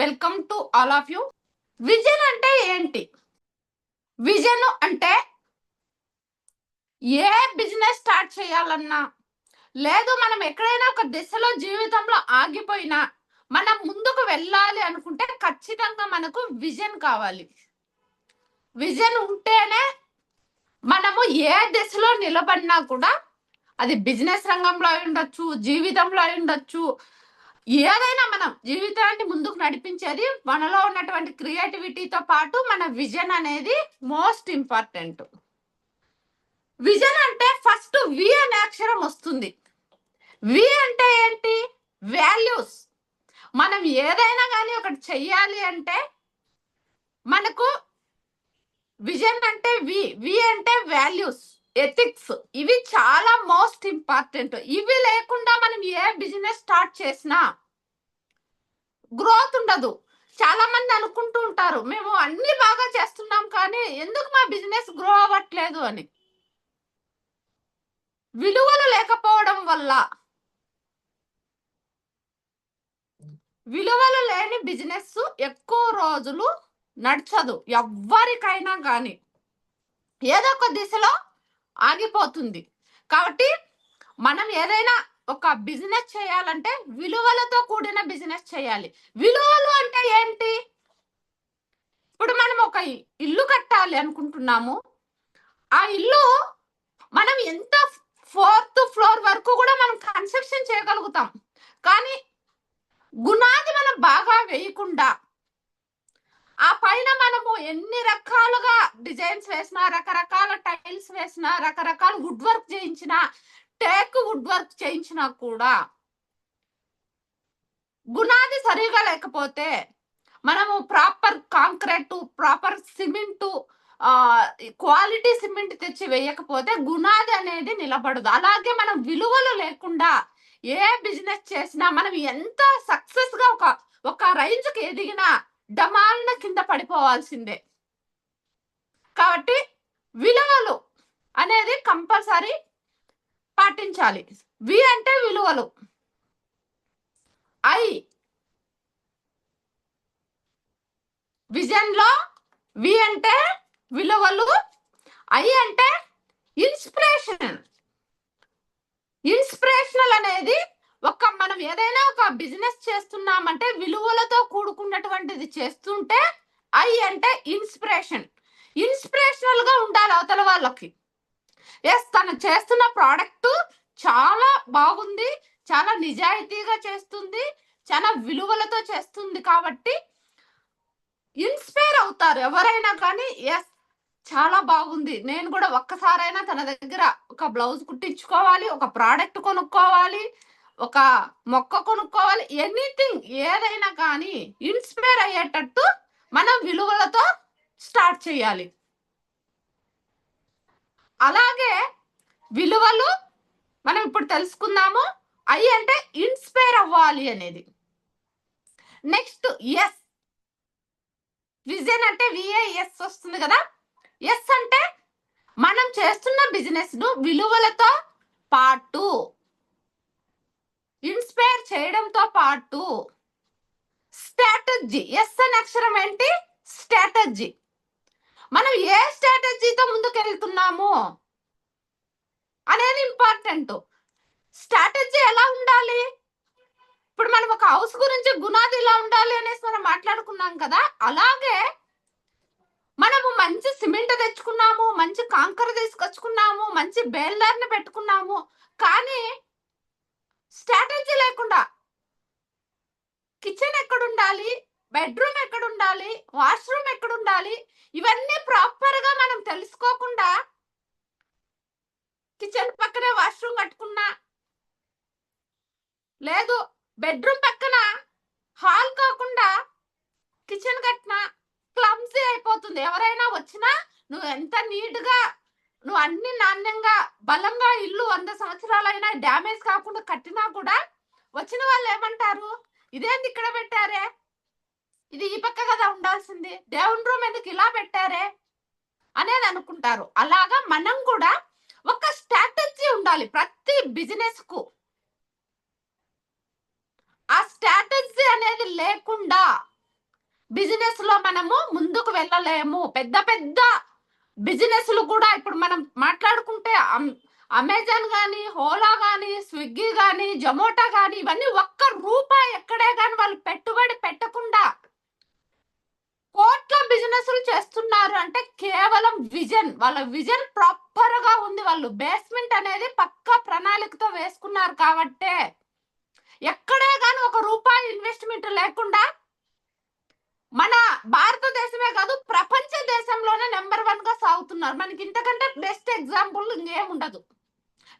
Welcome to all of you. Vision అంటే ఏంటి? Vision అంటే ఏ బిజినెస్ స్టార్ట్ చేయాలన్నా లేదు మనం ఎక్కడైనా ఒక దిశలో జీవితంలో ఆగిపోయినా మనం ముందుకు వెళ్ళాలి అనుకుంటే ఖచ్చితంగా మనకు విజన్ కావాలి. విజన్ ఉంటేనే మనము ఏ దిశలో నిలబడినా కూడా అది బిజినెస్ రంగంలో అయి ఉండొచ్చు జీవితంలో అయి ఉండొచ్చు ఏదైనా మనం జీవితాన్ని ముందుకు నడిపించేది మనలో ఉన్నటువంటి క్రియేటివిటీతో పాటు మన విజన్ అనేది మోస్ట్ ఇంపార్టెంట్. విజన్ అంటే ఫస్ట్ వి అనే అక్షరం వస్తుంది. వి అంటే ఏంటి? వాల్యూస్. మనం ఏదైనా కానీ ఒకటి చెయ్యాలి అంటే మనకు విజన్ అంటే వి వి అంటే వాల్యూస్ ఎథిక్స్. ఇవి చాలా మోస్ట్ ఇంపార్టెంట్. ఇవి లేకుండా మనం ఏ బిజినెస్ స్టార్ట్ చేసినా గ్రోత్ ఉండదు. చాలా మంది అనుకుంటూ ఉంటారు మేము అన్ని బాగా చేస్తున్నాం కానీ ఎందుకు మా బిజినెస్ గ్రో అవ్వట్లేదు అని. విలువలు లేకపోవడం వల్ల విలువలు లేని బిజినెస్ ఎక్కువ రోజులు నడచదు ఎవ్వరికైనా కానీ ఏదో ఒక దిశలో ఆగిపోతుంది. కాబట్టి మనం ఏదైనా ఒక బిజినెస్ చేయాలంటే విలువలతో కూడిన బిజినెస్ చేయాలి. విలువలు అంటే ఏంటి? ఇప్పుడు మనం ఒక ఇల్లు కట్టాలి అనుకుంటున్నాము. ఆ ఇల్లు మనం ఎంత ఫోర్త్ ఫ్లోర్ వరకు కూడా మనం కన్స్ట్రక్షన్ చేయగలుగుతాం. కానీ గుణాది మనం బాగా వేయకుండా ఆ పైన మనము ఎన్ని రకాలుగా డిజైన్స్ వేసినా రకరకాల టైల్స్ వేసినా రకరకాల వుడ్ వర్క్ చేయించినా టేక్ వుడ్ వర్క్ చేయించినా కూడా గుణాది సరిగా లేకపోతే మనము proper concrete proper cement quality cement తెచ్చి వేయకపోతే గుణాది అనేది నిలబడదు. అలాగే మనం విలువలు లేకుండా ఏ బిజినెస్ చేసినా మనం ఎంత సక్సెస్గా ఒక ఒక రేంజ్కి ఎదిగినా డమాల్న కింద పడిపోవాల్సిందే. కాబట్టి విలువలు అనేది కంపల్సరీ పాటించాలి. వి అంటే విలువలు. ఐ విజన్లో వి అంటే విలువలు. ఐ అంటే ఇన్స్పిరేషన్. ఇన్స్పిరేషనల్ అనేది ఒక మనం ఏదైనా ఒక బిజినెస్ చేస్తున్నామంటే విలువలతో కూడుకున్నటువంటిది చేస్తుంటే ఐ అంటే ఇన్స్పిరేషన్. ఇన్స్పిరేషనల్గా ఉండాలి అవతల వాళ్ళకి. ఎస్ తను చేస్తున్న ప్రోడక్ట్ చాలా బాగుంది చాలా నిజాయితీగా చేస్తుంది చాలా విలువలతో చేస్తుంది కాబట్టి ఇన్స్పైర్ అవుతారు. ఎవరైనా కానీ ఎస్ చాలా బాగుంది. నేను కూడా ఒక్కసారైనా తన దగ్గర ఒక బ్లౌజ్ కుట్టించుకోవాలి ఒక ప్రోడక్ట్ కొనుక్కోవాలి ఒక మొక్క కొనుక్కోవాలి ఎనీథింగ్ ఏదైనా కానీ ఇన్స్పైర్ అయ్యేటట్టు మనం విలువలతో స్టార్ట్ చేయాలి. అలాగే విలువలు మనం ఇప్పుడు తెలుసుకుందాము. ఐ అంటే ఇన్స్పైర్ అవ్వాలి అనేది. Next S. విజన్ అంటే విఏఎస్ వస్తుంది కదా. ఎస్ అంటే మనం చేస్తున్న బిజినెస్ను విలువలతో పాటు ఇన్స్పైర్ చేయడంతో పాటు స్ట్రాటజీ ఎస్ అనే అక్షరం ఏంటి? స్ట్రాటజీ మనం ఏ స్ట్రాటజీతో అనేది ఇంపార్టెంట్ స్ట్రాటజీ ఎలా ఉండాలి? ఇప్పుడు మనం ఒక హౌస్ గురించి గుణాది ఇలా ఉండాలి అనేసి మనం మాట్లాడుకున్నాం కదా అలాగే మనము మంచి సిమెంట్ తెచ్చుకున్నాము మంచి కాంకర తీసుకొచ్చుకున్నాము మంచి బేల్దార్ని పెట్టుకున్నాము కానీ స్ట్రాటజీ లేకుండా కిచెన్ ఎక్కడ ఉండాలి బెడ్రూమ్ ఎక్కడ ఉండాలి వాష్రూమ్ ఎక్కడ ఉండాలి ఇవన్నీ ప్రాపర్గా మనం తెలుసుకోకుండా కిచెన్ పక్కనే వాష్రూమ్ కట్టుకున్నా. లేదు బెడ్రూమ్ పక్కన హాల్ కాకుండా కిచెన్ కట్టినా. క్లమ్సీ అయిపోతుంది. ఎవరైనా వచ్చినా నువ్వు ఎంత నీట్గా నువ్వు అన్ని నాణ్యంగా బలంగా ఇల్లు వంద సంవత్సరాలైనా డ్యామేజ్ కాకుండా కట్టినా కూడా వచ్చిన వాళ్ళు ఏమంటారు? ఇదేంది ఇక్కడ పెట్టారే? ఇది ఈ పక్క కదా ఉండాల్సింది. దేవుని రూమ్ ఎందుకు ఇలా పెట్టారే? అనేది అనుకుంటారు. అలాగా మనం కూడా ఒక స్ట్రాటజీ ఉండాలి ప్రతి బిజినెస్కు. ఆ స్ట్రాటజీ అనేది లేకుండా బిజినెస్లో మనము ముందుకు వెళ్ళలేము. పెద్ద పెద్ద బిజినెస్లు కూడా ఇప్పుడు మనం మాట్లాడుకుంటే అమెజాన్ కానీ హోలా కానీ స్విగ్గీ కానీ జొమాటో కానీ ఇవన్నీ ఒక్క రూపాయి ఎక్కడే కానీ వాళ్ళు పెట్టుబడి పెట్టకుండా కోట్ల బిజినెస్లు చేస్తున్నారు అంటే కేవలం విజన్. వాళ్ళ విజన్ ప్రాపర్గా ఉంది. వాళ్ళు బేస్మెంట్ అనేది పక్కా ప్రణాళికతో వేసుకున్నారు కాబట్టే. ఎక్కడే గాని ఒక రూపాయి ఇన్వెస్ట్మెంట్ లేకుండా మన భారతదేశమే కాదు ప్రపంచ దేశంలోనే నెంబర్ వన్గా సాగుతున్నారు. మనకి ఇంతకంటే బెస్ట్ ఎగ్జాంపుల్ ఇంకేం ఉండదు.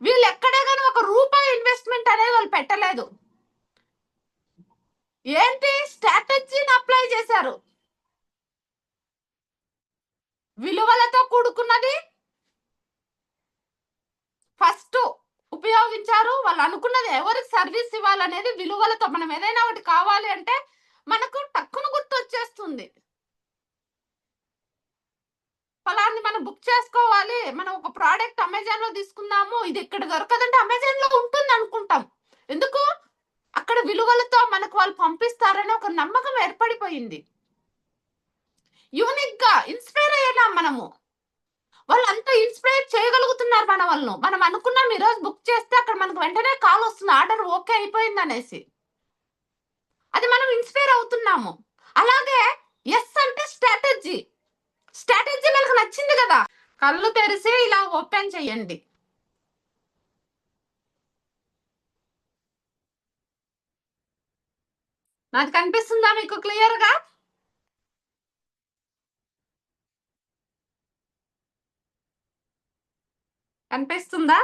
వీళ్ళు ఎక్కడే గాని ఒక రూపాయి ఇన్వెస్ట్మెంట్ అనేది వాళ్ళు పెట్టలేదు. ఏంటి? స్ట్రాటజీని అప్లై చేశారు. విలువలతో కూడుకున్నది? ఫస్ట్ ఉపయోగించారు వాళ్ళు అనుకున్నది ఎవరికి సర్వీస్ ఇవ్వాలనేది విలువలతో. మనం ఏదైనా ఒకటి కావాలి అంటే మనకు టక్కున గుర్తు వచ్చేస్తుంది ఫలాన్ని మనం బుక్ చేసుకోవాలి. మనం ఒక ప్రోడక్ట్ అమెజాన్లో తీసుకుందాము. ఇది ఇక్కడ దొరకదంటే అమెజాన్లో ఉంటుంది అనుకుంటాం. ఎందుకు? అక్కడ విలువలతో మనకు వాళ్ళు పంపిస్తారని ఒక నమ్మకం ఏర్పడిపోయింది. యూనిక్గా ఇన్స్పైర్ అయ్యేలా మనము. వాళ్ళు అంత ఇన్స్పైర్ చేయగలుగుతున్నారు మన వాళ్ళను మనం అనుకున్నాం ఈరోజు బుక్ చేస్తే అక్కడ మనకు వెంటనే కాల్ వస్తుంది ఆర్డర్ ఓకే అయిపోయింది అనేసి. అది మనం ఇన్స్పైర్ అవుతున్నాము. అలాగే ఎస్ అంటే స్ట్రాటజీ. స్ట్రాటజీ మనకు నచ్చింది కదా. కళ్ళు తెరిసి ఇలా ఓపెన్ చేయండి. నాకు కనిపిస్తుందా మీకు క్లియర్గా? కనిపిస్తుందా?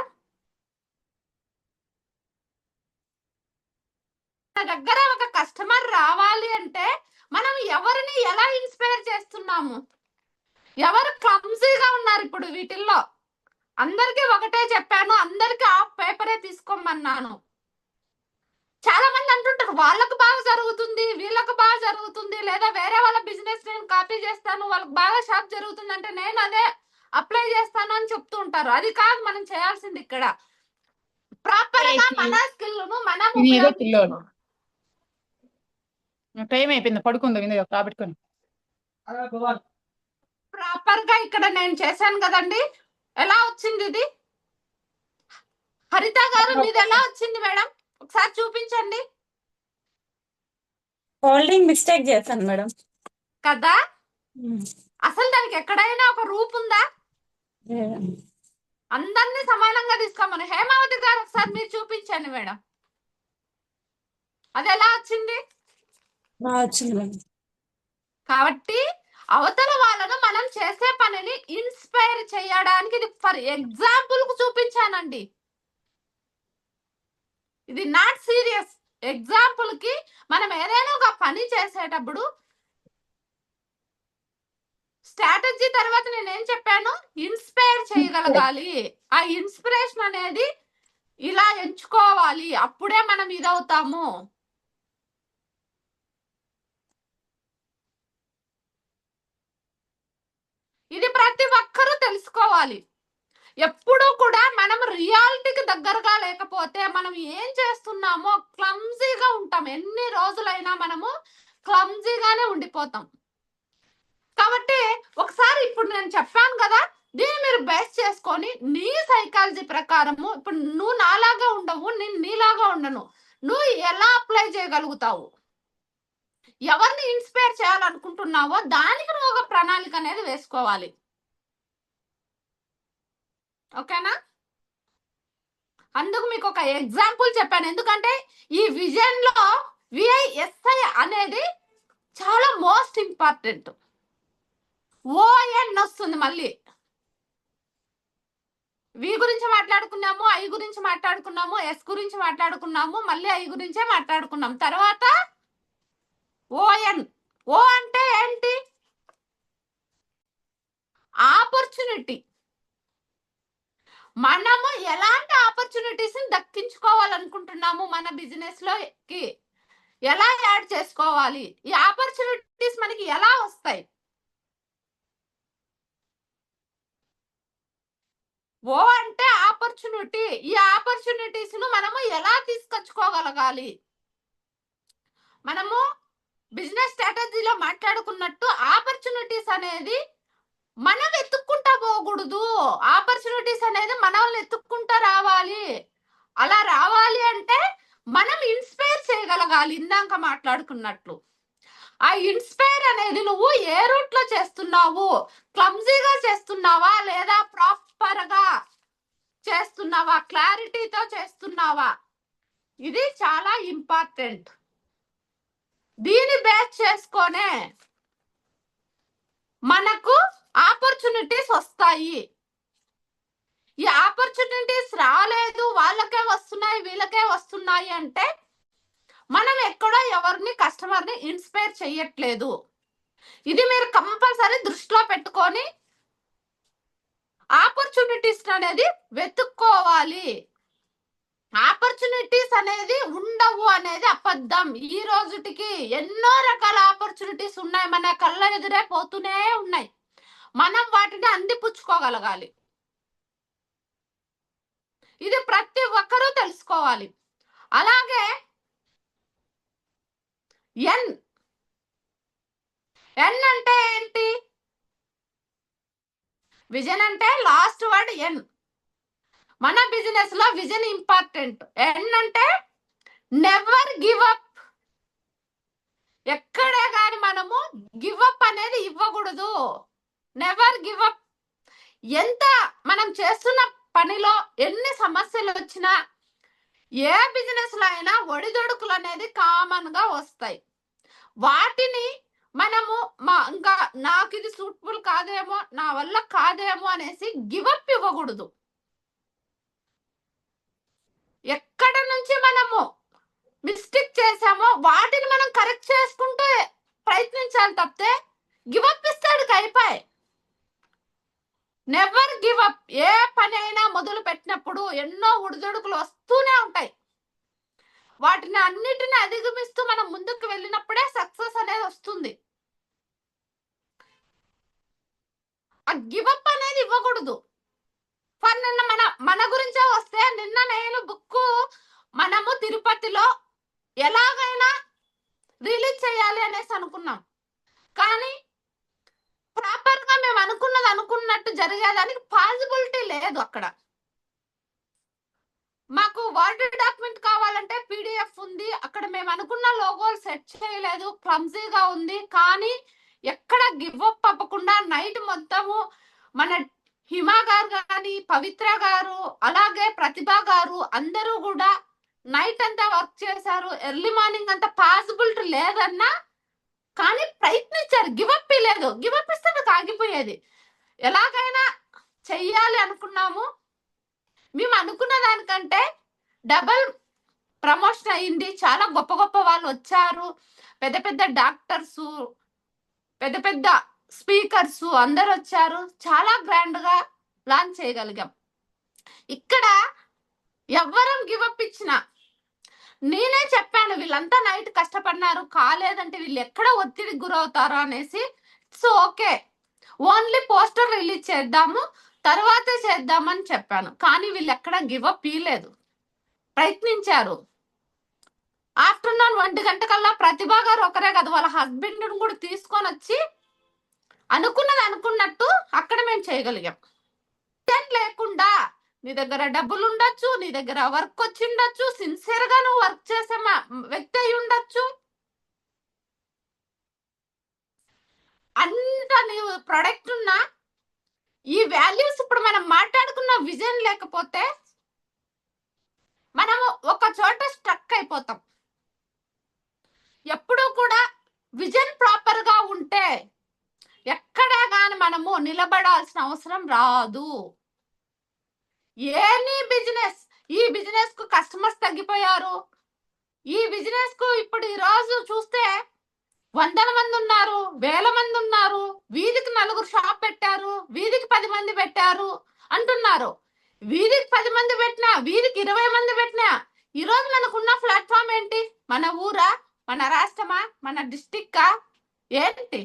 మన దగ్గర ఒక కస్టమర్ రావాలి అంటే మనం ఎవరిని ఎలా ఇన్స్పైర్ చేస్తున్నాము? ఎవరు క్లమ్జీగా ఉన్నారు ఇప్పుడు వీటిల్లో? అందరికీ ఒకటే చెప్పాను అందరికీ ఆ పేపరే తీసుకోమన్నాను. చాలా మంది అంటుంటారు వాళ్ళకు బాగా జరుగుతుంది వీళ్ళకు బాగా జరుగుతుంది లేదా వేరే వాళ్ళ బిజినెస్ నేను కాపీ చేస్తాను వాళ్ళకి బాగా షాప్ జరుగుతుంది అంటే నేను అదే అప్లై చేస్తాను అని చెప్తూ ఉంటారు. అది కాదు మనం చేయాల్సింది ఇక్కడ. ప్రాపర్గా మన స్కిల్ను మనం టైం అయిపోయింది పడుకుందాం కాబట్టుకొని ప్రాపర్గా ఇక్కడ నేను చేశాను కదండి. ఎలా వచ్చింది ఇది? హరిత గారు మీది ఎలా వచ్చింది మేడం? ఒకసారి చూపించండి. హోల్డింగ్ మిస్టేక్ చేశాను మేడం. కదా? అసలు దానికి ఎక్కడైనా ఒక రూపు ఉందా? అందరినీ సమానంగా తీసుకోమని. హేమావతి గారు ఒకసారి మీరు చూపించండి మేడం. అది ఎలా వచ్చింది? కాబట్టి అవతల వాళ్ళను మనం చేసే పనిని ఇన్స్పైర్ చేయడానికి ఇది ఫర్ ఎగ్జాంపుల్కు చూపించానండి. ఇది నాట్ సీరియస్. ఎగ్జాంపుల్కి మనం ఏదైనా ఒక పని చేసేటప్పుడు స్ట్రాటజీ తర్వాత నేను ఏం చెప్పాను? ఇన్స్పైర్ చేయగలగాలి. ఆ ఇన్స్పిరేషన్ అనేది ఇలా ఎంచుకోవాలి. అప్పుడే మనం ఇదవుతాము. ఇది ప్రతి ఒక్కరూ తెలుసుకోవాలి. ఎప్పుడూ కూడా మనం రియాలిటీకి దగ్గరగా లేకపోతే మనం ఏం చేస్తున్నామో క్లమ్జీగా ఉంటాం. ఎన్ని రోజులైనా మనము క్లమ్జీగానే ఉండిపోతాం. ఇప్పుడు నేను చెప్పాను కదా దీన్ని మీరు బేస్ చేసుకొని నీ సైకాలజీ ప్రకారము ఇప్పుడు నువ్వు నాలాగా ఉండవు నేను నీలాగా ఉండను. నువ్వు ఎలా అప్లై చేయగలుగుతావు? ఎవరిని ఇన్స్పైర్ చేయాలనుకుంటున్నావో దానికి నువ్వు ఒక ప్రణాళిక అనేది వేసుకోవాలి. ఓకేనా? అందుకు మీకు ఒక ఎగ్జాంపుల్ చెప్పాను. ఎందుకంటే ఈ విజన్లో విఐఎస్ఐ అనేది చాలా మోస్ట్ ఇంపార్టెంట్ ఓఎన్ వస్తుంది మళ్ళీ. వి గురించి మాట్లాడుకున్నాము ఐ గురించి మాట్లాడుకున్నాము ఎస్ గురించి మాట్లాడుకున్నాము మళ్ళీ ఐ గురించే మాట్లాడుకున్నాం. తర్వాత ఓఎన్ ఓ అంటే ఏంటి? ఆపర్చునిటీ. మనము ఎలాంటి ఆపర్చునిటీస్ దక్కించుకోవాలనుకుంటున్నాము మన బిజినెస్లోకి ఎలా యాడ్ చేసుకోవాలి? ఈ ఆపర్చునిటీస్ మనకి ఎలా వస్తాయి? ఓ అంటే ఆపర్చునిటీ. ఈ ఆపర్చునిటీస్ను మనము ఎలా తీసుకొచ్చుకోగలగాలి? మనము బిజినెస్ స్ట్రాటజీలో మాట్లాడుకున్నట్టు ఆపర్చునిటీస్ అనేది మనం ఎత్తుక్కుంటా పోకూడదు. ఆపర్చునిటీస్ అనేది మనల్ని ఎత్తుక్కుంటా రావాలి. అలా రావాలి అంటే మనం ఇన్స్పైర్ చేయగలగాలి ఇందాక మాట్లాడుకున్నట్లు. ఆ ఇన్స్పైర్ అనేది నువ్వు ఏ రూట్లో చేస్తున్నావు? క్లమ్జీగా చేస్తున్నావా? లేదా ప్రాఫిట్ ప్రాస్పర్గా చేస్తున్నావా? క్లారిటీతో చేస్తున్నావా? ఇది చాలా ఇంపార్టెంట్. దీని బేస్ చేసుకొనే మనకు ఆపర్చునిటీస్ వస్తాయి. ఈ ఆపర్చునిటీస్ రాలేదు వాళ్ళకే వస్తున్నాయి వీళ్ళకే వస్తున్నాయి అంటే మనం ఎక్కడో ఎవరిని కస్టమర్ని ఇన్స్పైర్ చెయ్యట్లేదు. ఇది మీరు కంపల్సరీ దృష్టిలో పెట్టుకొని ఆపర్చునిటీస్ అనేది వెతుక్కోవాలి. ఆపర్చునిటీస్ అనేది ఉండవు అనేది అబద్ధం. ఈ రోజుటికి ఎన్నో రకాల ఆపర్చునిటీస్ ఉన్నాయి. మన కళ్ళ ఎదురే పోతూనే ఉన్నాయి. మనం వాటిని అందిపుచ్చుకోగలగాలి. ఇది ప్రతి ఒక్కరూ తెలుసుకోవాలి. అలాగే ఎన్ ఎన్ అంటే ఏంటి? విజన్ అంటే లాస్ట్ వర్డ్ ఎన్ మన బిజినెస్లో విజన్ ఇంపార్టెంట్ ఎన్ అంటే నెవర్ గివ్ అప్ ఎక్కడే కానీ మనము గివ్ అప్ అనేది ఇవ్వకూడదు. నెవర్ గివ్ అప్ ఎంత మనం చేస్తున్న పనిలో ఎన్ని సమస్యలు వచ్చినా ఏ బిజినెస్లో అయినా ఒడిదొడుకులు అనేది కామన్గా వస్తాయి. వాటిని మనము మా ఇంకా నాకు ఇది సూట్ఫుల్ కాదేమో నా వల్ల కాదేమో అనేసి గివప్ ఇవ్వకూడదు. ఎక్కడ నుంచి మనము మిస్టేక్ చేసామో వాటిని మనం కరెక్ట్ చేసుకుంటూ ప్రయత్నించాలి తప్పితే గివప్ ఇస్తాడు కైపాయ్ నెవర్ గివ్ అప్ ఏ పనైనా మొదలు పెట్టినప్పుడు ఎన్నో ఉడిదొడుకులు వస్తూనే ఉంటాయి. వాటిని అన్నిటిని అధిగమిస్తూ మనం ముందుకు వెళ్ళినప్పుడే సక్సెస్ అనేది వస్తుంది. ఆ గివప్ అనేది ఇవ్వకూడదు. ఫర్ నిన్న మన మన గురించే వస్తే నిన్న నేను బుక్ మనము తిరుపతిలో ఎలాగైనా రిలీజ్ చేయాలి అనేసి అనుకున్నాం. కానీ ప్రాపర్గా మేము అనుకున్నది అనుకున్నట్టు జరిగేదానికి పాసిబిలిటీ లేదు అక్కడ. మాకు వర్డ్ డాక్యుమెంట్ కావాలంటే పీడిఎఫ్ ఉంది. అక్కడ మేము అనుకున్న లోగోలు సెట్ చేయలేదు. క్లమ్జీగా ఉంది. కానీ ఎక్కడ గివ్అప్ అవ్వకుండా నైట్ మొత్తము మన హిమా గారు కానీ పవిత్ర గారు అలాగే ప్రతిభ గారు అందరూ కూడా నైట్ అంతా వర్క్ చేశారు. ఎర్లీ మార్నింగ్ అంతా పాసిబిలిటీ లేదన్నా కానీ ప్రయత్నించారు. గివప్ లేదు. గివప్ ఇస్తే నాకు ఆగిపోయేది. ఎలాగైనా చెయ్యాలి అనుకున్నాము. మేము అనుకున్న దానికంటే డబల్ ప్రమోషన్ అయింది చాలా గొప్ప గొప్ప వాళ్ళు వచ్చారు. పెద్ద పెద్ద డాక్టర్స్ పెద్ద పెద్ద స్పీకర్స్ అందరు వచ్చారు చాలా గ్రాండ్గా లాంచ్ చేయగలిగాం. ఇక్కడ ఎవ్వరం గివప్ ఇచ్చిన. నేనే చెప్పాను వీళ్ళంతా నైట్ కష్టపడినారు కాలేదంటే వీళ్ళు ఎక్కడ ఒత్తిడికి గురవుతారో అనేసి. So okay. Only poster release చేద్దాము తర్వాతే చేద్దామని చెప్పాను. కానీ వీళ్ళు ఎక్కడ గివప్ ఇయలేదు ప్రయత్నించారు. ఆఫ్టర్నూన్ ఒంటి గంటకల్లా ప్రతిభా గారు ఒకరే కదా వాళ్ళ హస్బెండ్ కూడా తీసుకొని వచ్చి అనుకున్నది అనుకున్నట్టు అక్కడ మేము చేయగలిగాం. ఇంటెంట్ లేకుండా నీ దగ్గర డబ్బులు ఉండొచ్చు నీ దగ్గర వర్క్ వచ్చి ఉండొచ్చు సిన్సియర్గా నువ్వు వర్క్ చేసే మా- వ్యక్తి అయి ఉండొచ్చు. అంత నీవు ప్రొడక్ట్ ఉన్నా ఈ వాల్యూస్ ఇప్పుడు మనం మాట్లాడుకున్న విజన్ లేకపోతే మనము ఒక చోట స్ట్రక్ అయిపోతాం. ఎప్పుడూ కూడా విజన్ ప్రాపర్గా ఉంటే ఎక్కడా కానీ మనము నిలబడాల్సిన అవసరం రాదు. ఏనీ బిజినెస్ ఈ బిజినెస్కు కస్టమర్స్ తగ్గిపోయారు. ఈ బిజినెస్కు ఇప్పుడు ఈ రోజు చూస్తే వందల మంది ఉన్నారు వేల మంది ఉన్నారు వీధికి నలుగురు షాప్ పెట్టారు వీధికి పది మంది పెట్టారు అంటున్నారు. వీధికి పది మంది పెట్టినా వీధికి ఇరవై మంది పెట్టినా ఈ రోజు మనకున్న ప్లాట్ఫామ్ ఏంటి? మన ఊరా? మన రాష్ట్రమా? మన డిస్టిక్కా? ఏంటి?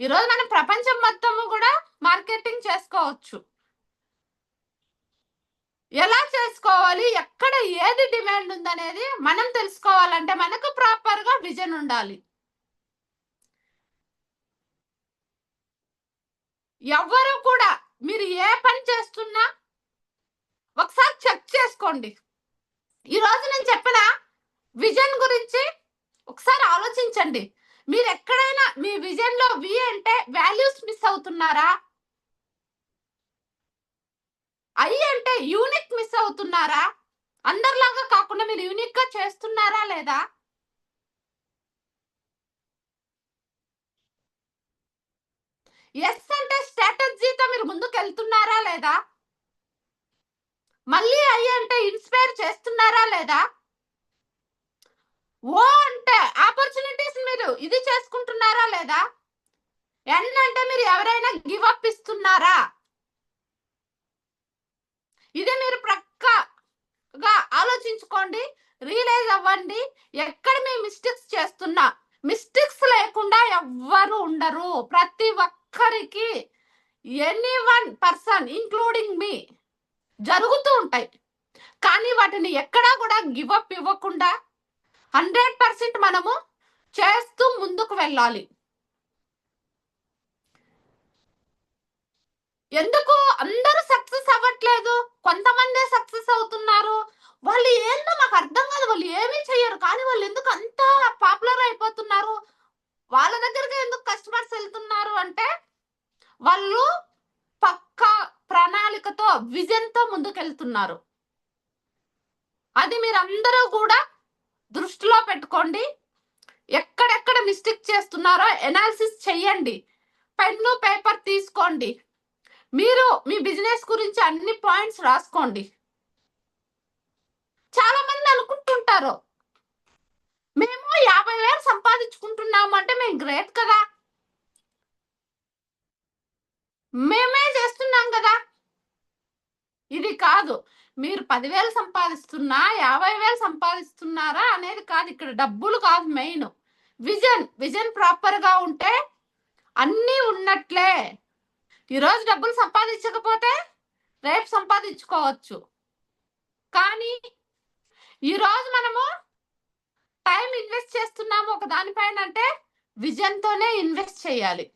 ఈరోజు మనం ప్రపంచం మొత్తము కూడా మార్కెటింగ్ చేసుకోవచ్చు. ఎలా చేసుకోవాలి? ఎక్కడ ఏది డిమాండ్ ఉందనేది మనం తెలుసుకోవాలంటే మనకు ప్రాపర్గా విజన్ ఉండాలి. ఎవ్వరు కూడా మీరు ఏ పని చేస్తున్నా ఒకసారి చెక్ చేసుకోండి. ఈ రోజు నేను చెప్పిన? విజన్ గురించి ఒకసారి ఆలోచించండి. మీరు ఎక్కడైనా మీ విజన్లో వి అంటే వాల్యూస్ మిస్ అవుతున్నారా? ఐ అంటే యూనిక్ మిస్ అవుతున్నారా? అందరిలాగా కాకుండా మీరు యూనిక్గా చేస్తున్నారా లేదా? ఎస్ అంటే స్ట్రాటజీతో మీరు ముందుకు వెళ్తున్నారా లేదా? మళ్ళీ ఐ అంటే ఇన్స్పైర్ చేస్తున్నారా లేదా? ఓ అంటే ఆపర్చునిటీస్ మీరు ఇది చేసుకుంటున్నారా లేదా? ఎన్ అంటే మీరు ఎవరైనా గివ్ అప్ ఇస్తున్నారా? ఇది మీరు ప్రక్కగా ఆలోచించుకోండి రియలైజ్ అవ్వండి ఎక్కడ మీ మిస్టేక్స్ చేస్తున్నా మిస్టేక్స్ లేకుండా ఎవ్వరు ఉండరు ప్రతి ఒక్కరికి ఎనీ వన్ పర్సన్ ఇంక్లూడింగ్ మీ జరుగుతూ ఉంటాయి కానీ వాటిని ఎక్కడా కూడా గివ్ అప్ ఇవ్వకుండా హండ్రెడ్ పర్సెంట్ మనము చేస్తూ ముందుకు వెళ్ళాలి. ఎందుకు అందరూ సక్సెస్ అవ్వట్లేదు? కొంతమందే సక్సెస్ అవుతున్నారు. వాళ్ళు ఏందో మాకు అర్థం కాదు. వాళ్ళు ఏమీ చెయ్యరు. కానీ వాళ్ళు ఎందుకు అంత పాపులర్ అయిపోతున్నారు? వాళ్ళ దగ్గరికి ఎందుకు కస్టమర్స్ వెళ్తున్నారు అంటే వాళ్ళు పక్కా ప్రణాళికతో విజన్తో ముందుకెళ్తున్నారు. అది మీరందరూ కూడా దృష్టిలో పెట్టుకోండి. ఎక్కడెక్కడ మిస్టేక్ చేస్తున్నారో ఎనాలిసిస్ చెయ్యండి. పెన్ను పేపర్ తీసుకోండి. మీరు మీ బిజినెస్ గురించి అన్ని పాయింట్స్ రాసుకోండి. చాలా మంది అనుకుంటుంటారు మేము యాభై వేలు సంపాదించుకుంటున్నాము అంటే మేము గ్రేట్ కదా? మేమే చేస్తున్నాం కదా? ఇది కాదు. మీరు పదివేలు సంపాదిస్తున్నా యాభై వేలు సంపాదిస్తున్నారా అనేది కాదు. ఇక్కడ డబ్బులు కాదు మెయిన్. విజన్ విజన్ ప్రాపర్గా ఉంటే అన్నీ ఉన్నట్లే. ఈరోజు డబ్బులు సంపాదించకపోతే రేపు సంపాదించుకోవచ్చు. కానీ ఈరోజు మనము టైం ఇన్వెస్ట్ చేస్తున్నాము ఒక దానిపైన అంటే విజన్తోనే ఇన్వెస్ట్ చేయాలి.